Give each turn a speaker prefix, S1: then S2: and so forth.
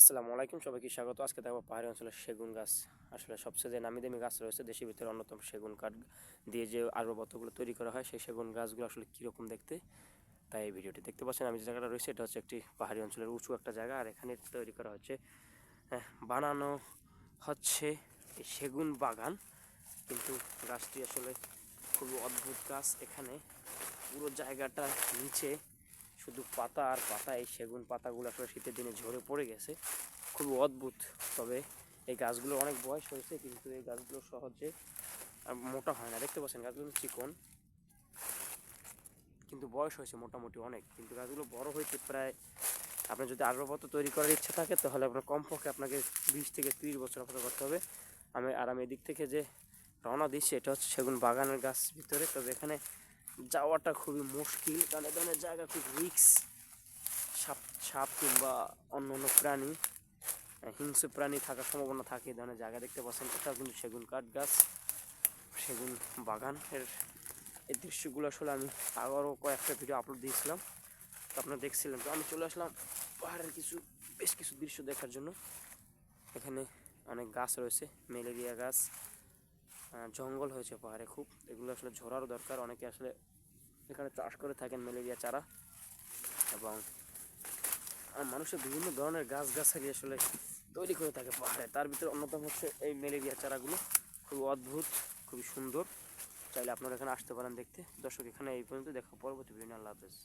S1: আসসালামু আলাইকুম সবাইকে স্বাগত। আজকে দেখব পাহাড়ি অঞ্চলের সেগুন গাছ। আসলে সবচেয়ে যে নামি দামি গাছ রয়েছে দেশের ভিতরে অন্যতম সেগুন কাঠ দিয়ে যে আসবাবপত্রগুলো তৈরি করা হয় সেই সেগুন গাছগুলো আসলে কীরকম দেখতে তাই এই ভিডিওটি দেখতে পাচ্ছেন। আমি যে জায়গাটা রয়েছে এটা হচ্ছে একটি পাহাড়ি অঞ্চলের উঁচু একটা জায়গা আর এখানে তৈরি করা হচ্ছে হ্যাঁ, বানানো হচ্ছে সেগুন বাগান। কিন্তু গাছটি আসলে খুবই অদ্ভুত গাছ। এখানে পুরো জায়গাটা নিচে শুধু পাতা আর পাতা, এই সেগুন পাতাগুলো আসলে শীতের দিনে ঝরে পড়ে গেছে। খুবই অদ্ভুত, তবে এই গাছগুলো অনেক বয়স হয়েছে, কিন্তু এই গাছগুলো সহজে মোটা হয় না। দেখতে পাচ্ছেন গাছগুলো চিকন, কিন্তু বয়স হয়েছে মোটামুটি অনেক। কিন্তু গাছগুলো বড় হয়েছে প্রায় আপনার যদি আসবাবপত্র তৈরি করার ইচ্ছা থাকে, তাহলে আপনার কমপক্ষে আপনাকে বিশ থেকে তিরিশ বছর অপেক্ষা করতে হবে। আমি আর আমি এদিক থেকে যে রওনা দিচ্ছি, এটা হচ্ছে সেগুন বাগানের গাছ ভিতরে। তবে এখানে যাওয়াটা খুবই মুশকিল। কারণ ধরনের জায়গা খুব রিক্স। সাপ সাপ কিংবা অন্য অন্য প্রাণী হিংস্র প্রাণী থাকার সম্ভাবনা থাকে এই ধরনের জায়গা দেখতে পাচ্ছেন। এটাও কিন্তু সেগুন কাঠ গাছ সেগুন বাগান এর এই দৃশ্যগুলো আসলে আমি আবারও কয়েকটা ভিডিও আপলোড দিয়েছিলাম। তো আপনারা দেখছিলেন। তো আমি চলে আসলাম পাহাড়ের কিছু, বেশ কিছু দৃশ্য দেখার জন্য। এখানে অনেক গাছ রয়েছে, ম্যালেরিয়া গাছ জঙ্গল হয়েছে পাহাড়ে খুব। এগুলো আসলে ঝরারও দরকার। অনেকে আসলে এখানে চাষ করে থাকেন ম্যালেরিয়া, চারা। এবং মানুষের বিভিন্ন ধরনের গাছ গাছালি আসলে তৈরি করে থাকে পাহাড়ে। তার ভিতরে অন্যতম হচ্ছে এই ম্যালেরিয়া চারাগুলো। খুবই অদ্ভুত, খুবই সুন্দর। চাইলে আপনারা এখানে আসতে পারেন দেখতে। দর্শক, এখানে এই পর্যন্ত দেখা পরবর্তী বিভিন্ন আল্লাহ হাফেজ।